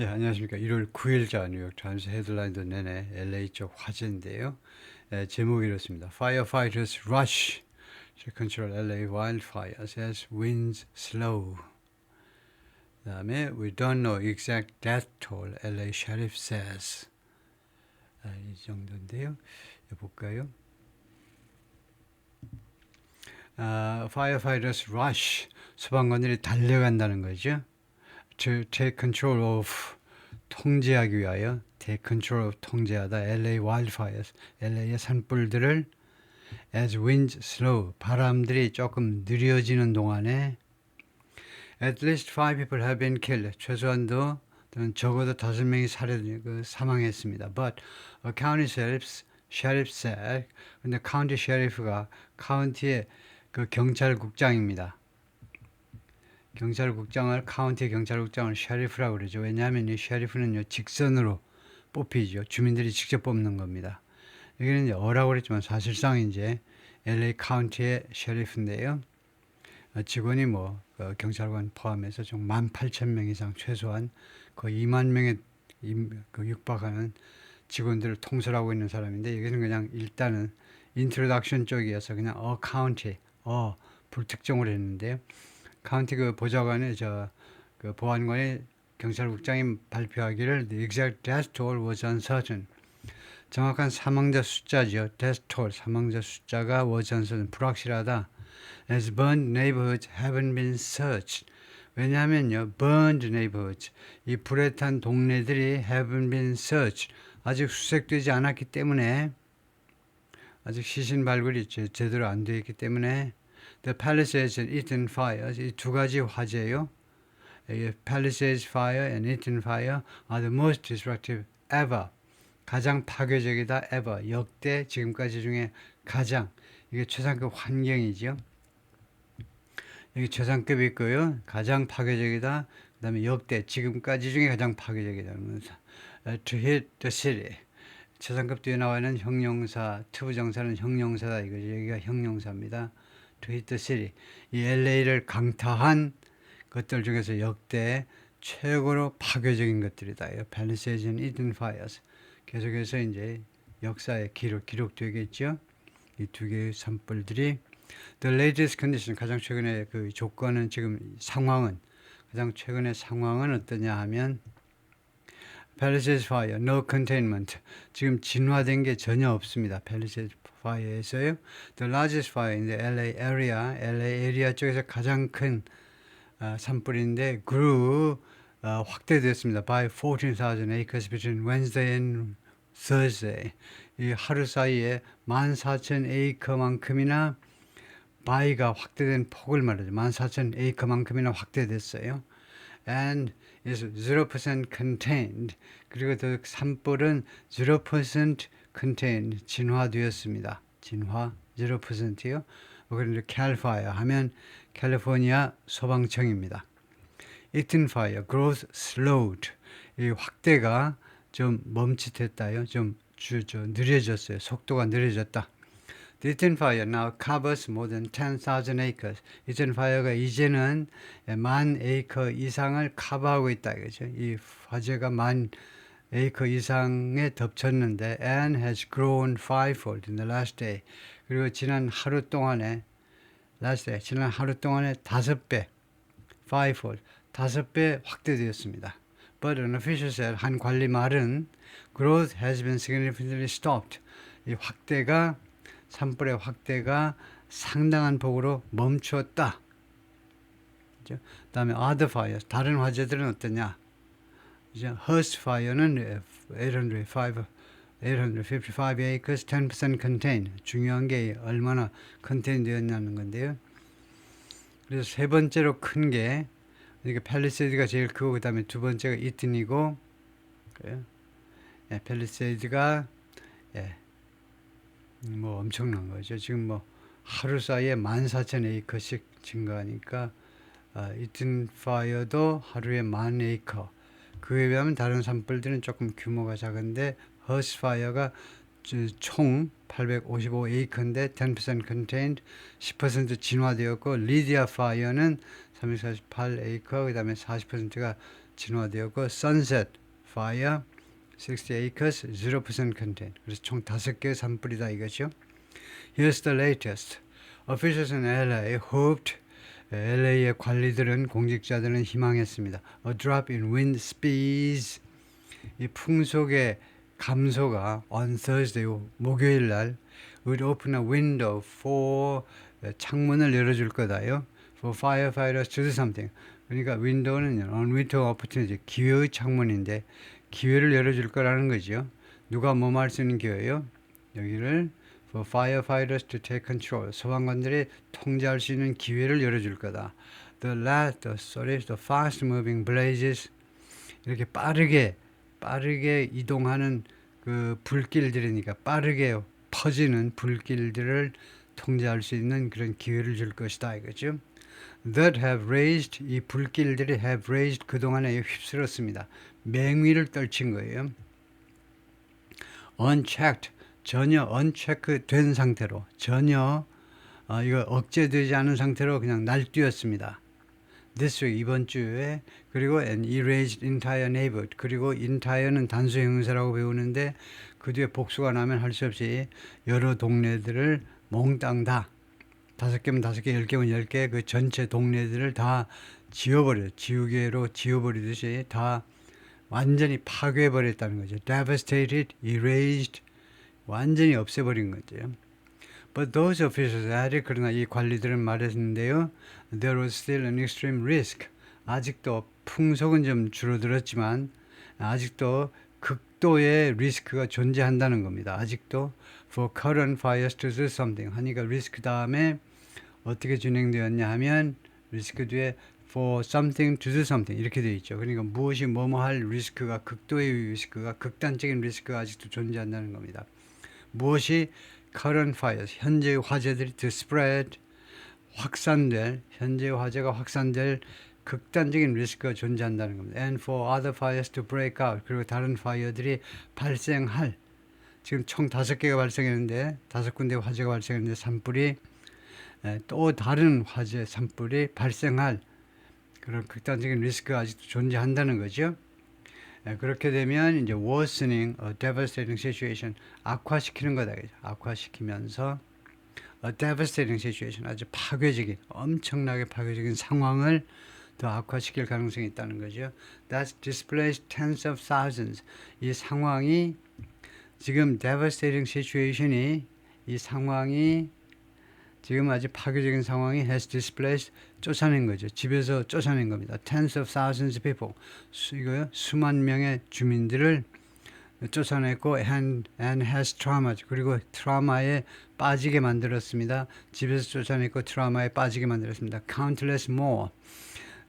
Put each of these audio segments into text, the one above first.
예, 안녕하십니까. 1월 9일자 뉴욕 타임스 헤드라인도 내내 LA 쪽 화재인데요. 예, 제목이 이렇습니다. Firefighters rush to control LA wildfires as winds slow. 그다음에 We don't know exact death toll, LA sheriff says. 아, 이 정도인데요. 예, 볼까요? 아, firefighters rush 소방관들이 달려간다는 거죠. To take control of 통제하기 위하여 take control of 통제하다 LA wildfires LA의 산불들을 as winds slow 바람들이 조금 느려지는 동안에 at least five people have been killed 최소한도 또는 적어도 다섯 명이 살해 그 사망했습니다. But a county sheriff sheriff said 근데 카운티 셰리프가 카운티의 그 경찰국장입니다. 경찰국장을 카운티 경찰국장을 셰리프라고 그러죠. 왜냐하면 이 셰리프는요 직선으로 뽑히죠. 주민들이 직접 뽑는 겁니다. 여기는 이제 어라고 그랬지만 사실상 이제 LA 카운티의 셰리프인데요. 어, 직원이 뭐그 경찰관 포함해서 좀 18,000명 이상 최소한 거의 2만 명에 임- 그 육박하는 직원들을 통솔하고 있는 사람인데 여기는 그냥 일단은 인트로덕션 쪽이어서 그냥 어 카운티 어 불특정으로 했는데요. 카운티 그 보좌관의 저그 보안관의 경찰국장이 발표하기를 the exact death toll was uncertain. 정확한 사망자 숫자죠. death toll 사망자 숫자가 was uncertain 불확실하다. as burned neighborhoods haven't been searched. 왜냐하면요, burned neighborhoods 이 불에 탄 동네들이 haven't been searched 아직 수색되지 않았기 때문에 아직 시신 발굴이 제- 제대로 안 되어 있기 때문에 The Palisades and Eaton Fires 이 두 가지 화재요. 이 Palisades Fire and Eaton Fire are the most destructive ever. 가장 파괴적이다 ever. 역대 지금까지 중에 가장 이게 최상급 환경이죠. 여기 최상급이 있고요. 가장 파괴적이다. 그다음에 역대 지금까지 중에 가장 파괴적이다. uh, to hit the city. 최상급 뒤에 나와 있는 형용사, 투부정사는 형용사다 이거죠. 여기가 형용사입니다. The city. 이 LA를 강타한 것들 중에서 역대 최고로 파괴적인 것들이다. 이 Palisades and Eden Fires. 계속해서 이제 역사에 기록, 기록되겠죠. 이 두 개의 산불들이 The latest condition 가장 최근의 그 조건은 지금 상황은 가장 최근의 상황은 어떠냐 하면 Palisades Fire, no containment. 지금 진화된 게 전혀 없습니다. Palisades Fire에서요. The largest fire in the LA area, LA 에리아 쪽에서 가장 큰 어, 산불인데 grew 어, 확대됐습니다. By 14,000 acres between Wednesday and Thursday. 이 하루 사이에 14,000 에이커만큼이나 바위가 확대된 폭을 말하죠. 14,000 에이커만큼이나 확대됐어요. And is 0% contained. 그리고 그 산불은 0% contained, 진화되었습니다. 진화 0%요. 그런데 캘파이어 하면 캘리포니아 소방청입니다. Eaton fire, growth slowed. 이 확대가 좀 멈칫했다요. 좀 주, 저, 느려졌어요. 속도가 느려졌다. Eaton fire now covers more than 10,000 acres. Eaton fire가 이제는 만 에이커 이상을 커버하고 있다 이거죠. 이 화재가 만 에이커 이상에 덮쳤는데 and has grown fivefold in the last day. 그리고 지난 하루 동안에 last day 지난 하루 동안에 다섯 배 fivefold 다섯 배 확대되었습니다. But an official said 한 관리 말은 growth has been significantly stopped. 이 확대가 산불의 확대가 상당한 폭으로 멈추었다. 그죠? 그다음에 other fires 다른 화재들은 어떠냐? 이제 Hearst fire는 805 855 acres 10% contain 중요한 게 얼마나 컨테인 되었냐는 건데요. 그래서 세 번째로 큰 게 그러니까 팰리세이드가 제일 크고 그다음에 두 번째가 이튼이고. 예, 팰리세이드가 예, 뭐 엄청난 거죠. 지금 뭐 하루 사이에 14,000 에이커씩 증가하니까 아, 이튼 파이어도 하루에 만 에이커. 그에 비하면 다른 산불들은 조금 규모가 작은데 허스 파이어가 총 855 에이커인데 10% contained 10% 진화되었고 리디아 파이어는 348 에이커 그다음에 40%가 진화되었고 Sunset Fire 60 acres 0% content. 그래서 총 다섯 개의 산불이다 이거죠. Here's the latest. Officials in LA hoped LA의 관리들은 공직자들은 희망했습니다. A drop in wind speeds 이 풍속의 감소가 on Thursday 목요일 날 would open a window for 창문을 열어줄 거다요. For firefighters to do something. 그러니까 윈도우는 on window opportunity 기회의 창문인데 기회를 열어줄 거라는 거죠. 누가 뭐할 수 있는 기회요? 여기를 for firefighters to take control. 소방관들이 통제할 수 있는 기회를 열어줄 거다. The last, the sorry, the fast moving blazes 이렇게 빠르게 빠르게 이동하는 그 불길들이니까 빠르게 퍼지는 불길들을 통제할 수 있는 그런 기회를 줄 것이다 이거죠. That have raised 이 불길들이 have raised 그 동안에 휩쓸었습니다. 맹위를 떨친 거예요. Unchecked 전혀 uncheck 된 상태로 전혀 어, 이거 억제되지 않은 상태로 그냥 날뛰었습니다. This week 이번 주에 그리고 an erased entire neighborhood 그리고 entire는 단수 형용사라고 배우는데 그 뒤에 복수가 나면 할 수 없이 여러 동네들을 몽땅 다 다섯 개면 다섯 개, 열 개면 열 개 그 전체 동네들을 다 지워버려 지우개로 지워버리듯이 다 완전히 파괴해버렸다는 거죠. devastated, erased 완전히 없애버린 거죠. But those officials added 그러나 이 관리들은 말했는데요. There was still an extreme risk. 아직도 풍속은 좀 줄어들었지만 아직도 극도의 리스크가 존재한다는 겁니다. 아직도 for current fires to do something 하니까 리스크 다음에 어떻게 진행되었냐 하면 리스크 뒤에 for something to do something 이렇게 되어 있죠. 그러니까 무엇이 뭐뭐 할 리스크가 극도의 리스크가 극단적인 리스크가 아직도 존재한다는 겁니다. 무엇이 current fires 현재의 화재들이 to spread 확산될 현재의 화재가 확산될 극단적인 리스크가 존재한다는 겁니다. And for other fires to break out 그리고 다른 파이어들이 발생할 지금 총 다섯 개가 발생했는데 다섯 군데 화재가 발생했는데 산불이 에, 또 다른 화재 산불이 발생할 그런 극단적인 리스크가 아직도 존재한다는 거죠. 에, 그렇게 되면 이제 worsening a devastating situation 악화시키는 거다. 악화시키면서 a devastating situation 아주 파괴적인 엄청나게 파괴적인 상황을 더 악화시킬 가능성이 있다는 거죠. That displays tens of thousands. 이 상황이 지금 devastating situation이 이 상황이 지금 아주 파괴적인 상황이 has displaced 쫓아낸 거죠. 집에서 쫓아낸 겁니다. Tens of thousands of people. 수, 이거요. 수만 명의 주민들을 쫓아냈고 and, and has trauma 그리고 트라우마에 빠지게 만들었습니다. 집에서 쫓아냈고 트라우마에 빠지게 만들었습니다. Countless more.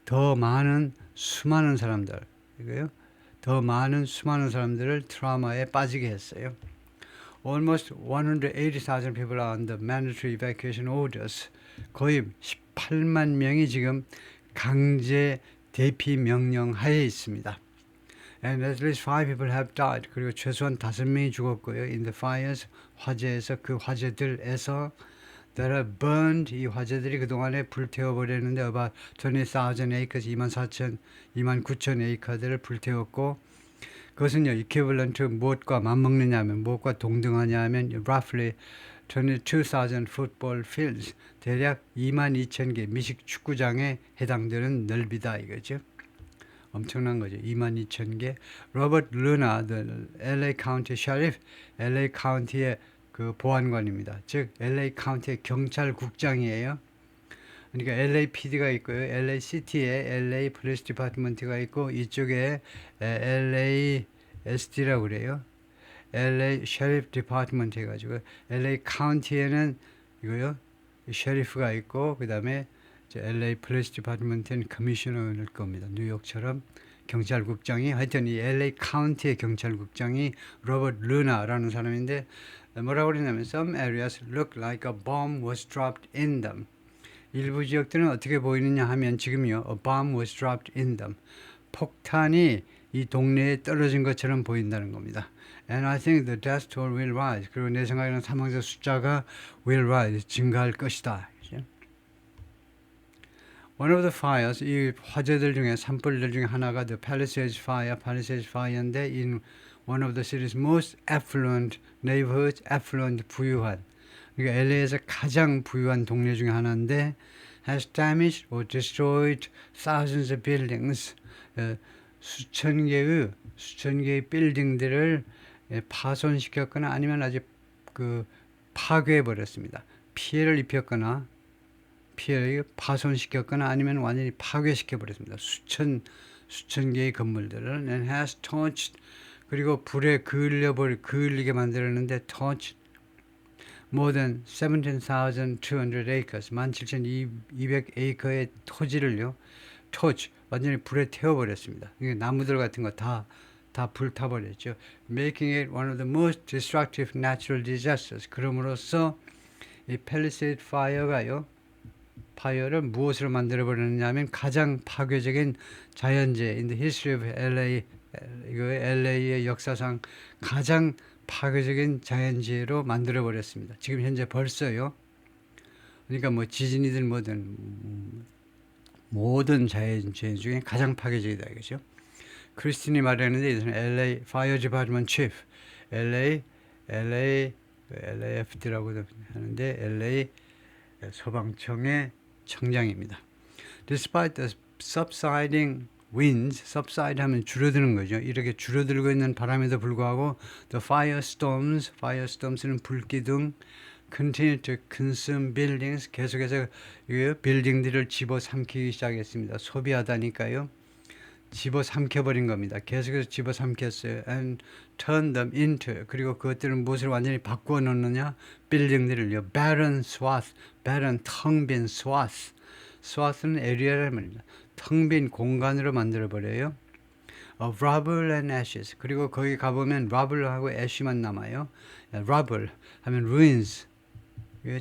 더 많은 수많은 사람들 이거요. 더 많은 수많은 사람들을 트라우마에 빠지게 했어요. Almost 180,000 people are under mandatory evacuation orders. 거의 18만 명이 지금 강제 대피 명령 하에 있습니다. And at least five people have died. 그리고 최소한 다섯 명이 죽었고요. In the fires 화재에서 그 화재들에서 that are burned 이 화재들이 그동안에 불태워 버렸는데 about 20,000 acres 2만 4천 2만 9천 에이커들을 불태웠고 그것은요 equivalent 무엇과 맞먹느냐 하면 무엇과 동등하냐 하면 roughly 22,000 football fields 대략 2만 2천 개 미식 축구장에 해당되는 넓이다 이거죠. 엄청난 거죠. 2만 2천 개. 로버트 루나, the LA County Sheriff, LA 카운티의 그 보안관입니다. 즉 LA 카운티의 경찰국장이에요. 그러니까 LAPD가 있고요. LA 시티에 LA Police Department가 있고 이쪽에 LA SD라고 그래요. LA Sheriff Department 해가지고 LA 카운티에는 이거요. 셰리프가 있고 그 다음에 LA Police Department는 커미셔너일 겁니다. 뉴욕처럼 경찰국장이 하여튼 이 LA 카운티의 경찰국장이 로버트 루나라는 사람인데 뭐라고 그러냐면 some areas look like a bomb was dropped in them. 일부 지역들은 어떻게 보이느냐 하면 지금요 a bomb was dropped in them. 폭탄이 이 동네에 떨어진 것처럼 보인다는 겁니다. And I think the death toll will rise. 그리고 내 생각에는 사망자 숫자가 will rise, 증가할 것이다. One of the fires, 이 화재들 중에 산불들 중에 하나가 the Palisades Fire, Palisades Fire인데 in one of the city's most affluent neighborhoods, affluent 부유한 그러니까 LA에서 가장 부유한 동네 중에 하나인데 has damaged or destroyed thousands of buildings. 에, 수천 개의 수천 개의 빌딩들을 에, 파손시켰거나 아니면 아주 그 파괴해 버렸습니다. 피해를 입혔거나 피해를 파손시켰거나 아니면 완전히 파괴시켜 버렸습니다. 수천 수천 개의 건물들을. And has touched 그리고 불에 그을려 버 그을리게 만들었는데 touched more than 17,200 acres, 17,200 에이커의 토지를요, torch, 완전히 불에 태워버렸습니다. 나무들 같은 거 다, 다 불타버렸죠. Making it one of the most destructive natural disasters. 그럼으로써 이 Palisade Fire가요, 파이어를 무엇으로 만들어 버렸느냐면 가장 파괴적인 자연재해 in the history of LA, 이거 LA의 역사상 가장 파괴적인 자연재해로 만들어 버렸습니다. 지금 현재 벌써요. 그러니까 뭐 지진이든 뭐든 음, 모든 자연재해 중에 가장 파괴적이다 이거죠. 크리스틴이 말했는데 이것은 LA Fire Department Chief, LA LA LAFD라고 하는데 LA 소방청의 청장입니다. Despite the subsiding winds, subside 하면 줄어드는 거죠. 이렇게 줄어들고 있는 바람에도 불구하고 the firestorms, firestorms는 불기둥 continue to consume buildings 계속해서 이 빌딩들을 집어삼키기 시작했습니다. 소비하다니까요. 집어삼켜버린 겁니다. 계속해서 집어삼켰어요. and turn them into 그리고 그것들을 무엇을 완전히 바꾸어 놓느냐? 빌딩들을요. barren swath, barren 텅빈 swath. swath는 에리아를 말입니다. 텅빈 공간으로 만들어 버려요. of rubble and ashes. 그리고 거기 가보면 rubble하고 ash만 남아요. rubble 하면 ruins.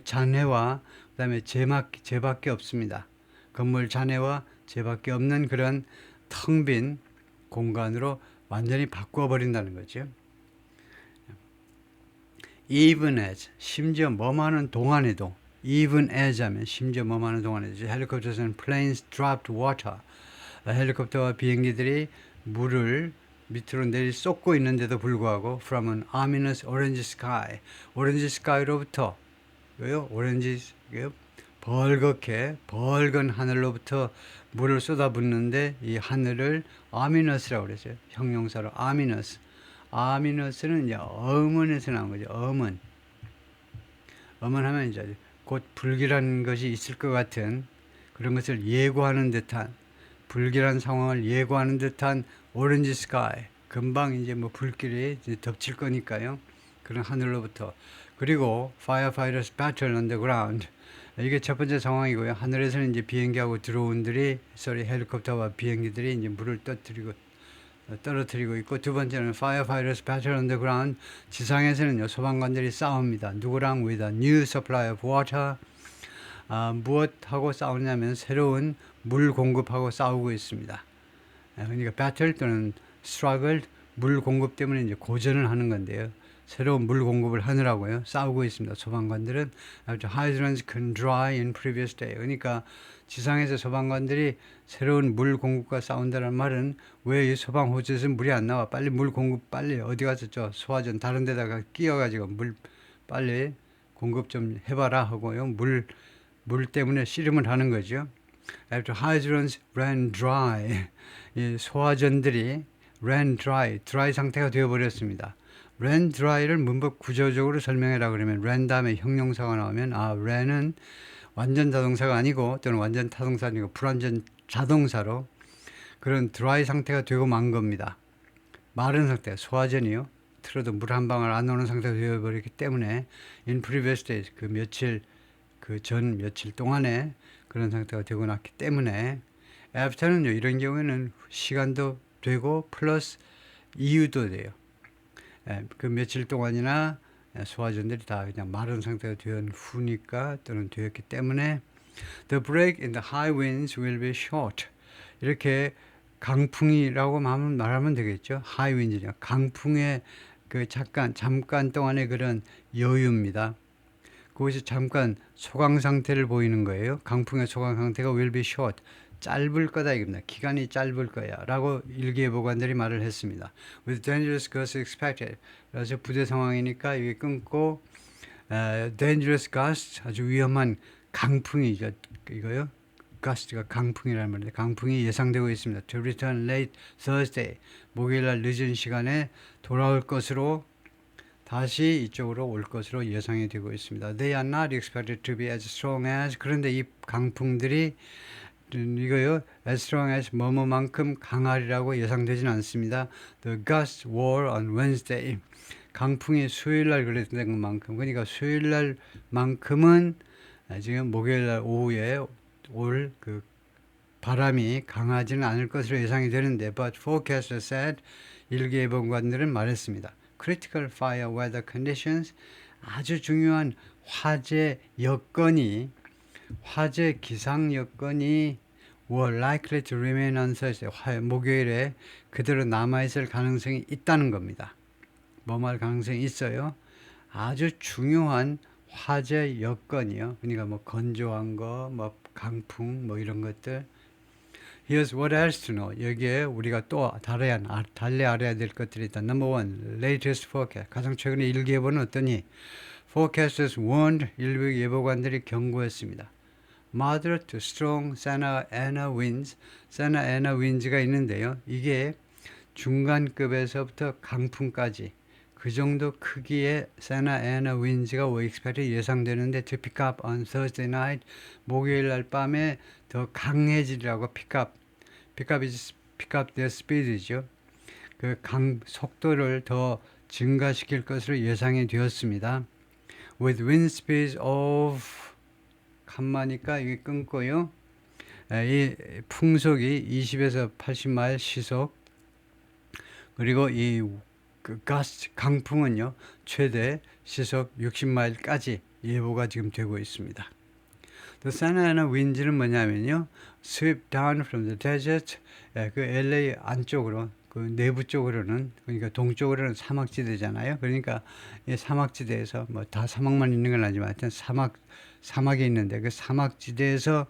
잔해와 그다음에 재막 재밖에 없습니다. 건물 잔해와 재밖에 없는 그런 텅 빈 공간으로 완전히 바꾸어 버린다는 거죠. even as 심지어 뭐하는 동안에도 even as 하면 심지어 뭐하는 동안에도 헬리콥터에서는 planes dropped water 헬리콥터와 비행기들이 물을 밑으로 내리 쏟고 있는데도 불구하고 from an ominous orange sky 오렌지 스카이로부터 왜요? 오렌지 벌겋게 벌건 하늘로부터 물을 쏟아붓는데 이 하늘을 아미너스라고 그랬어요. 형용사로 아미너스. 아미너스는 이제 어문에서 나온 거죠. 어문. 어문 하면 이제 곧 불길한 것이 있을 것 같은 그런 것을 예고하는 듯한 불길한 상황을 예고하는 듯한 오렌지 스카이. 금방 이제 뭐 불길이 이제 덮칠 거니까요. 그런 하늘로부터 그리고 firefighters battle on the ground. 이게 첫 번째 상황이고요. 하늘에서는 이제 비행기하고 드론들이, 소리 헬리콥터와 비행기들이 이제 물을 떠뜨리고 떨어뜨리고 있고 두 번째는 firefighters battle on the ground. 지상에서는요 소방관들이 싸웁니다. 누구랑 with a new supply of water. 아, 무엇하고 싸우냐면 새로운 물 공급하고 싸우고 있습니다. 그러니까 battle 또는 struggle 물 공급 때문에 이제 고전을 하는 건데요. 새로운 물 공급을 하느라고요. 싸우고 있습니다. 소방관들은 hydrants can dry in previous day. 그러니까 지상에서 소방관들이 새로운 물 공급과 싸운다는 말은 왜 이 소방 호수에서 물이 안 나와? 빨리 물 공급 빨리 어디 가서 저 소화전 다른 데다가 끼워 가지고 물 빨리 공급 좀 해봐라 하고요. 물, 물 때문에 씨름을 하는 거죠. After hydrants ran dry, 이 소화전들이 ran dry, dry 상태가 되어버렸습니다. Ran dry를 문법 구조적으로 설명해라 그러면 ran 다음에 형용사가 나오면 아 ran은 완전 자동사가 아니고 또는 완전 타동사 아니고 불완전 자동사로 그런 dry 상태가 되고 만 겁니다. 마른 상태, 소화전이요. 틀어도 물 한 방울 안 오는 상태가 되어버렸기 때문에 in previous days 그 며칠 그 전 며칠 동안에 그런 상태가 되고 났기 때문에 after는요 이런 경우에는 시간도 되고 플러스 이유도 돼요. 예, 그 며칠 동안이나 소화전들이 다 그냥 마른 상태가 된 후니까 또는 되었기 때문에 The break in the high winds will be short. 이렇게 강풍이라고 말하면, 되겠죠. high winds냐 강풍의 그 잠깐 잠깐 동안의 그런 여유입니다. 거기서 잠깐 소강 상태를 보이는 거예요. 강풍의 소강 상태가 will be short. 짧을 거다 이겁니다. 기간이 짧을 거야라고 일기예보관들이 말을 했습니다. With dangerous gusts expected. 그래서 부대 상황이니까 이게 끊고 에, dangerous gust 아주 위험한 강풍이죠. 이거요. gust가 강풍이라는 말인데 강풍이 예상되고 있습니다. To return late Thursday. 목요일 날 늦은 시간에 돌아올 것으로 다시 이쪽으로 올 것으로 예상이 되고 있습니다. They are not expected to be as strong as 그런데 이 강풍들이 음, 이거요 as strong as 뭐뭐만큼 강하리라고 예상되지는 않습니다. The gusts were on Wednesday. 강풍이 수요일 날 그랬던 것만큼 그러니까 수요일 날만큼은 아, 지금 목요일 날 오후에 올 그 바람이 강하지는 않을 것으로 예상이 되는데 but forecaster said 일기예보관들은 말했습니다. critical fire weather conditions 아주 중요한 화재 여건이 화재 기상 여건이 were likely to remain. 화- 목요일에 그대로 남아 있을 가능성이 있다는 겁니다. 뭐 말 가능성이 있어요. 아주 중요한 화재 여건이요. 그러니까 뭐 건조한 거, 뭐 강풍, 뭐 이런 것들. Here's what else to know. 여기에 우리가 또 달아야, 아, 달래 알아야 될 것들이 있다. Number one, latest forecast. 가장 최근에 일기예보는 어떠니? Forecasters warned 일부 예보관들이 경고했습니다. Moderate to strong Santa Ana winds. Santa Ana winds가 있는데요. 이게 중간급에서부터 강풍까지 그 정도 크기의 Santa Ana winds가 expected 예상되는데 to pick up on Thursday night 목요일 날 밤에 더 강해지리라고 pick up pick up is pick up their speed이죠. 그 강 속도를 더 증가시킬 것으로 예상이 되었습니다. With wind speeds of 간마니까 이게 끊고요. 에, 이 풍속이 20에서 80마일 시속 그리고 이그 가스 강풍은요 최대 시속 60마일까지 예보가 지금 되고 있습니다. The Santa Ana winds는 뭐냐면요 sweep down from the desert 예, 그 LA 안쪽으로 그 내부 쪽으로는 그러니까 동쪽으로는 사막지대잖아요. 그러니까 이 사막지대에서 뭐 다 사막만 있는 건 아니지만 하여튼 사막 사막이 있는데 그 사막지대에서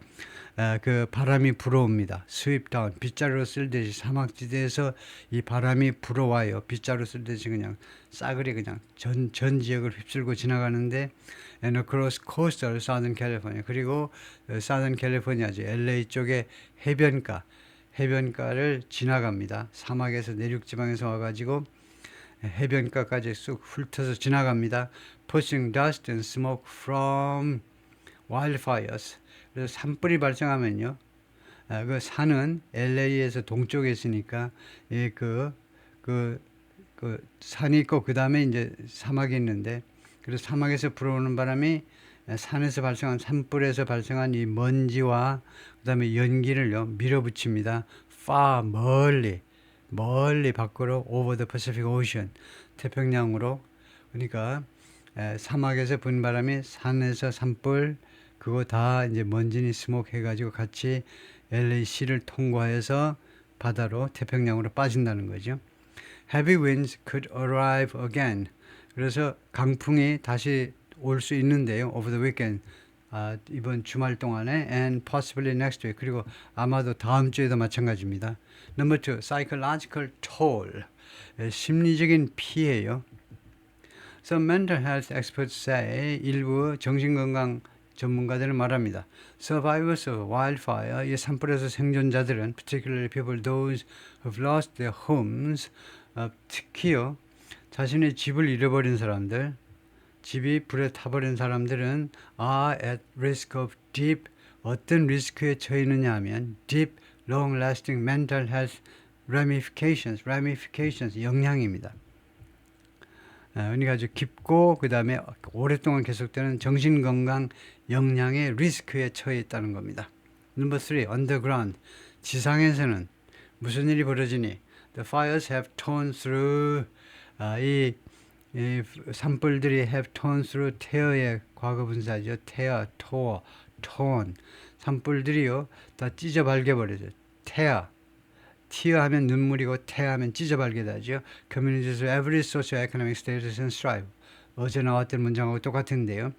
에, 그 바람이 불어옵니다. 스윕 다운 빗자루로 쓸듯이 사막지대에서 이 바람이 불어와요. 빗자루 쓸듯이 그냥 싸그리 그냥 전, 전 지역을 휩쓸고 지나가는데 and across coastal Southern California 그리고 어, Southern California죠. LA 쪽에 해변가 해변가를 지나갑니다. 사막에서 내륙 지방에서 와가지고 해변가까지 쑥 훑어서 지나갑니다. pushing dust and smoke from wildfires. 그래서 산불이 발생하면요. 아, 그 산은 LA에서 동쪽에 있으니까 예, 그, 그, 그 산이 있고 그 다음에 이제 사막이 있는데 그래서 사막에서 불어오는 바람이 산에서 발생한 산불에서 발생한 이 먼지와 그다음에 연기를요 밀어붙입니다. far 멀리 멀리 밖으로 over the Pacific Ocean 태평양으로 그러니까 에, 사막에서 분 바람이 산에서 산불 그거 다 이제 먼지니 스모크 해가지고 같이 LAC를 통과해서 바다로 태평양으로 빠진다는 거죠. Heavy winds could arrive again. 그래서 강풍이 다시 올 수 있는데요. Over the weekend. 아, 이번 주말 동안에 and possibly next week. 그리고 아마도 다음 주에도 마찬가지입니다. Number two, psychological toll. 에, 심리적인 피해요. Some mental health experts say 일부 정신건강 전문가들은 말합니다. Survivors of wildfire, 이 산불에서 생존자들은 particularly people those who've lost their homes, 어, 특히요 자신의 집을 잃어버린 사람들, 집이 불에 타버린 사람들은 are at risk of deep 어떤 리스크에 처해있느냐 하면 deep, long-lasting mental health ramifications, ramifications 영향입니다. 아, 그러니까 아주 깊고 그 다음에 오랫동안 계속되는 정신건강 영향의 리스크에 처해 있다는 겁니다. Number three, underground. 지상에서는 무슨 일이 벌어지니? The fires have torn through. 아, 이, 이 산불들이 have torn through tear의 과거 분사죠. tear, tore, torn. 산불들이요 다 찢어 발겨버려져. tear. tear 하면 눈물이고 tear 하면 찢어 발겨다죠. Communities of every socio-economic status and strive. 어제 나왔던 문장하고 똑같은데요.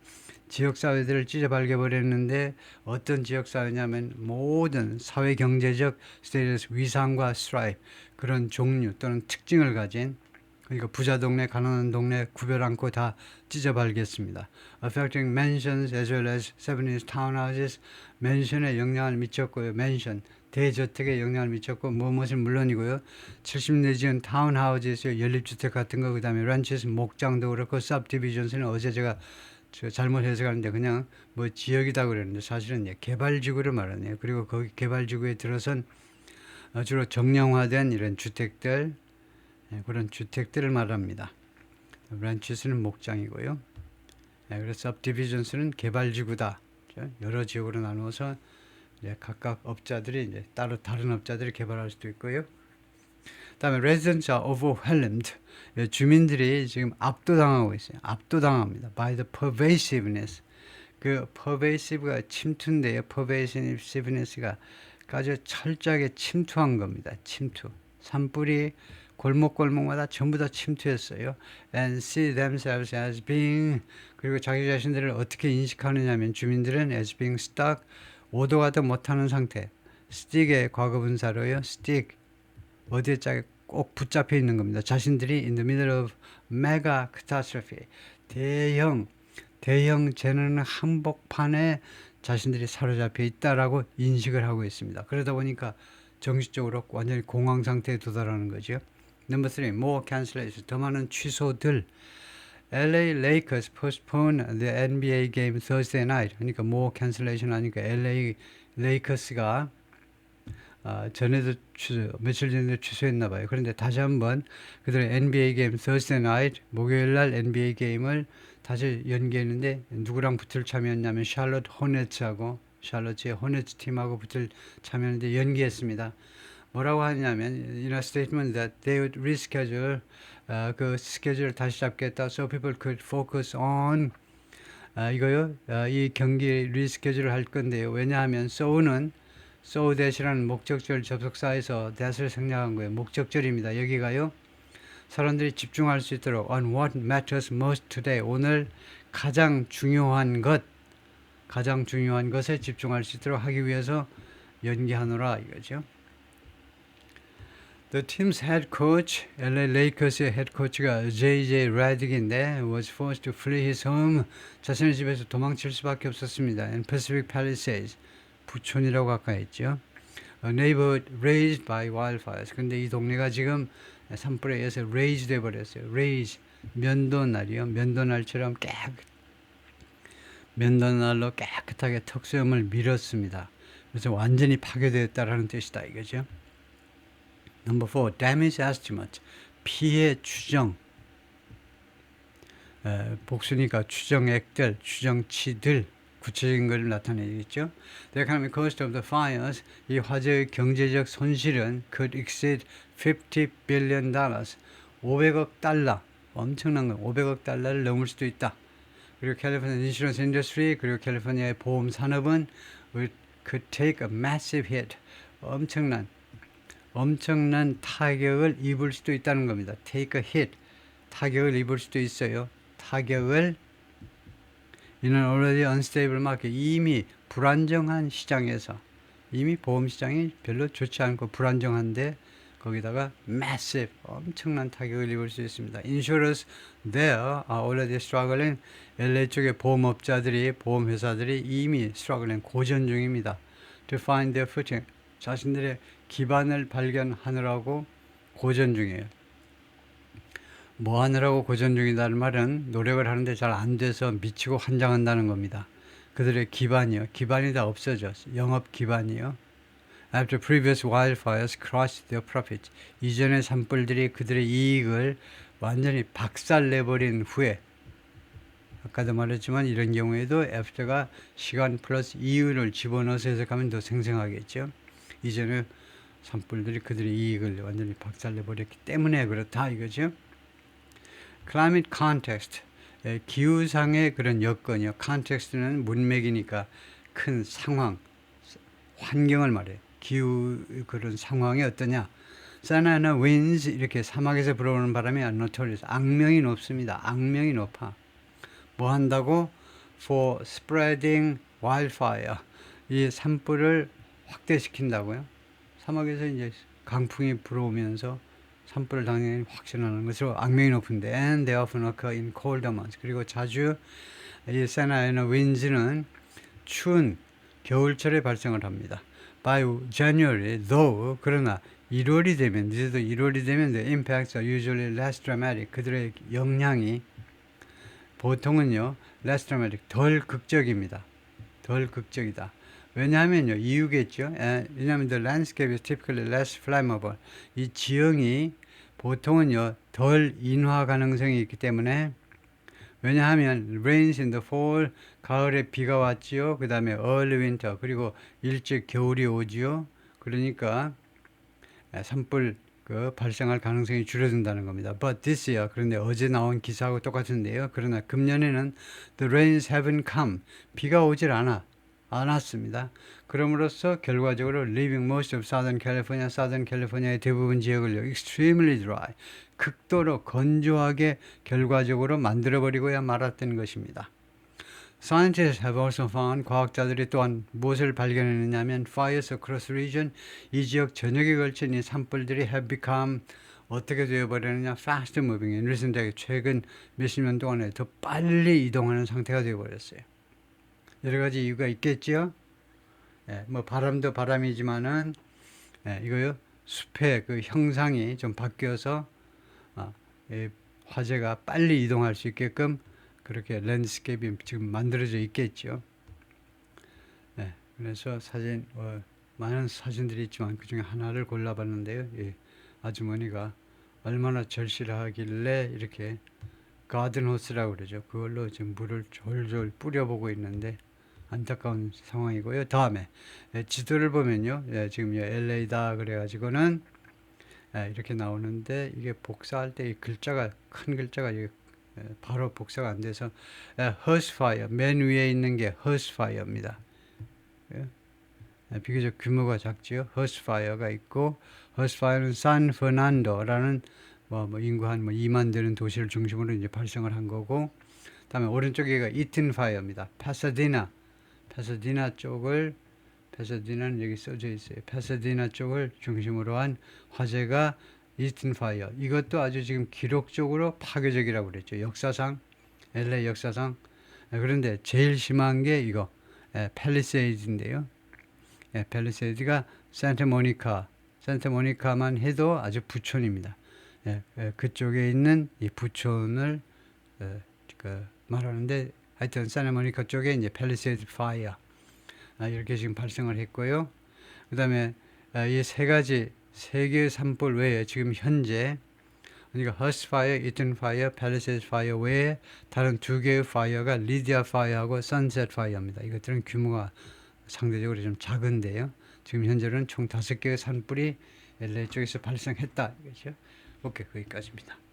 지역 사회들을 찢어발겨 버렸는데 어떤 지역 사회냐면 모든 사회 경제적 스테이터스 위상과 스트라이프 그런 종류 또는 특징을 가진 그러니까 부자 동네, 가난한 동네 구별 않고 다 찢어발겠습니다. Affecting mansions as well as 70s townhouses, 맨션에 영향을 미쳤고요. 맨션, 대저택에 영향을 미쳤고 무엇은 물론이고요. 70년 지은 타운하우스에서 연립주택 같은 거 그 다음에 란치스 목장도 그렇고 subdivision스는 어제 제가 저 잘못 해석하는데 그냥 뭐 지역이다 그랬는데 사실은 예, 개발지구를 말하네요. 그리고 거기 개발지구에 들어선 어, 주로 정량화된 이런 주택들 예, 그런 주택들을 말합니다. 란치스는 목장이고요. 예, 그래서 subdivision스는 개발지구다. 그죠? 여러 지역으로 나누어서 각각 업자들이 이제 따로 다른 업자들이 개발할 수도 있고요. 그다음에 are overwhelmed. 예, 주민들이 지금 압도당하고 있어요. 압도당합니다. by the pervasiveness. 그 pervasive가 침투인데요. pervasiveness가 아주 철저하게 침투한 겁니다. 침투. 산불이 골목골목마다 전부 다 침투했어요. and see themselves as being 그리고 자기 자신들을 어떻게 인식하느냐면 주민들은 as being stuck 오도 가도 못하는 상태. stick의 과거분사로요. stick 어디에 짝꼭 붙잡혀 있는 겁니다. 자신들이 in the middle of mega catastrophe 대형 대형 재난 한복판에 자신들이 사로잡혀 있다라고 인식을 하고 있습니다. 그러다 보니까 정신적으로 완전히 공황 상태에 도달하는 거죠. Number three, more cancellation. 더 많은 취소들. LA Lakers postpone the NBA game Thursday night. 그러니까 more cancellation 하니까 LA Lakers가 아, 전에도 취소, 며칠 전에 취소했나 봐요. 그런데 다시 한번 그들의 NBA 게임 Thursday night 목요일 날 NBA 게임을 다시 연기했는데 누구랑 붙을 참여했냐면 샬럿 호네츠하고 샬럿의 호네츠 팀하고 붙을 참여했는데 연기했습니다. 뭐라고 하냐면 in a statement that they would reschedule 아, 그 스케줄을 다시 잡겠다 so people could focus on 아, 이거요 아, 이 경기 리스케줄을 할 건데요 왜냐하면 so는 so that이라는 목적절 접속사에서 that을 생략한 거예요 목적절입니다 여기가요 사람들이 집중할 수 있도록 on what matters most today 오늘 가장 중요한 것 가장 중요한 것에 집중할 수 있도록 하기 위해서 연기하노라 이거죠. The team's head coach, LA Lakers의 head coach가 JJ Redick인데 was forced to flee his home. 자신의 집에서 도망칠 수밖에 없었습니다. in Pacific Palisades, 부촌이라고 아까 했죠. Neighborhood raised by wildfires. 근데 이 동네가 지금 산불에 의해서 raised 돼 버렸어요. raise 면도날이요. 면도날처럼 깨끗 면도날로 깨끗하게 턱수염을 밀었습니다. 그래서 완전히 파괴되었다라는 뜻이다 이거죠. Number four, damage estimate. 피해 추정. 에, 복수니까 추정액들, 추정치들, 구체적인 것을 나타내겠죠. The economic cost of the fires, 이 화재의 경제적 손실은 could exceed 50 billion dollars, 500억 달러, 엄청난 거, 500억 달러를 넘을 수도 있다. 그리고 캘리포니아 인슈런스 인더스트리 그리고 캘리포니아의 보험 산업은 could take a massive hit, 엄청난 엄청난 타격을 입을 수도 있다는 겁니다. take a hit. 타격을 입을 수도 있어요. 타격을 이는 already unstable market 이미 불안정한 시장에서 이미 보험 시장이 별로 좋지 않고 불안정한데 거기다가 massive 엄청난 타격을 입을 수 있습니다. Insurers there are already struggling. LA 쪽의 보험업자들이 보험 회사들이 이미 struggling 고전 중입니다. To find their footing. 자신들의 기반을 발견하느라고 고전 중이에요. 뭐 하느라고 고전 중이다는 말은 노력을 하는데 잘 안 돼서 미치고 환장한다는 겁니다. 그들의 기반이요. 기반이 다 없어졌어. 영업 기반이요. After previous wildfires crushed their profits. 이전의 산불들이 그들의 이익을 완전히 박살내버린 후에 아까도 말했지만 이런 경우에도 after가 시간 플러스 이유를 집어넣어서 해석하면 더 생생하겠죠. 이전에 산불들이 그들의 이익을 완전히 박살내버렸기 때문에 그렇다 이거죠. Climate context, 예, 기후상의 그런 여건이요. context는 문맥이니까 큰 상황, 환경을 말해요. 기후 그런 상황이 어떠냐. 사나나 winds 이렇게 사막에서 불어오는 바람이 notorious 악명이 높습니다. 악명이 높아. 뭐 한다고? for spreading wildfire. 이 산불을 확대시킨다고요. 사막에서 이제 강풍이 불어오면서 산불을 당연히 확산하는 것으로 악명이 높은데 and they often occur in colder months. 그리고 자주 이 세나이나 윈즈는 추운 겨울철에 발생을 합니다. By January, though, 그러나 1월이 되면, 늦어도 1월이 되면 the impacts are usually less dramatic. 그들의 영향이 보통은요, less dramatic, 덜 극적입니다. 덜 극적이다. 왜냐하면요, 이유겠죠. 에, 왜냐하면 the landscape is typically less flammable. 이 지형이 보통은요, 덜 인화 가능성이 있기 때문에 왜냐하면 rains in the fall 가을에 비가 왔지요. 그 다음에 early winter 그리고 일찍 겨울이 오지요. 그러니까 에, 산불 그 발생할 가능성이 줄어든다는 겁니다. But this year 그런데 어제 나온 기사하고 똑같은데요. 그러나 금년에는 the rains haven't come 비가 오질 않아 않았습니다. 그럼으로써 결과적으로 leaving most of Southern California, Southern California의 대부분 지역을 extremely dry, 극도로 건조하게 결과적으로 만들어버리고야 말았던 것입니다. Scientists have also found 과학자들이 또한 무엇을 발견했느냐면 fires across region 이 지역 전역에 걸친 이 산불들이 have become 어떻게 되어버리느냐 fast moving in recent 최근 몇십 년 동안에 더 빨리 이동하는 상태가 되어버렸어요. 여러 가지 이유가 있겠지요. 예, 뭐 바람도 바람이지만은 예, 이거요 숲의 그 형상이 좀 바뀌어서 아, 이 화재가 빨리 이동할 수 있게끔 그렇게 랜드스케이프가 지금 만들어져 있겠죠. 예, 그래서 사진 어, 많은 사진들이 있지만 그 중에 하나를 골라봤는데요. 예, 아주머니가 얼마나 절실하길래 이렇게 가든 호스라고 그러죠. 그걸로 지금 물을 졸졸 뿌려보고 있는데 안타까운 상황이고요. 다음에 예, 지도를 보면요. 예, 지금 LA다 그래가지고는 예, 이렇게 나오는데 이게 복사할 때 이 글자가 큰 글자가 바로 복사가 안 돼서 예, 허스파이어 맨 위에 있는 게 허스파이어입니다. 비교적 규모가 작지요. 허스파이어가 있고 허스파이어는 산 페르난도라는 뭐, 뭐 인구 한 뭐 2만 되는 도시를 중심으로 이제 발생을 한 거고 그다음에 오른쪽에가 이튼 파이어입니다. 파사디나 파사디나 쪽을 파사디나는 여기 써져 있어요. 파사디나 쪽을 중심으로 한 화재가 이스틴 파이어. 이것도 아주 지금 기록적으로 파괴적이라고 그랬죠. 역사상 LA 역사상 예, 그런데 제일 심한 게 이거 예, 팰리세이드인데요. 예, 팰리세이드가 산타모니카 산타모니카만 해도 아주 부촌입니다. 예, 예, 그쪽에 있는 이 부촌을 예, 그 말하는데 하여튼 산타모니카 쪽에 이제 팰리세이드 파이어 아, 이렇게 지금 발생을 했고요. 그 다음에 아, 이세 가지 세 개의 산불 외에 지금 현재 그러니까 허스 파이어, 이튼 파이어, 팰리세이드 파이어 외에 다른 두 개의 파이어가 리디아 파이어하고 선셋 파이어입니다. 이것들은 규모가 상대적으로 좀 작은데요. 지금 현재는 총 다섯 개의 산불이 LA 쪽에서 발생했다 이거죠. 오케이 거기까지입니다.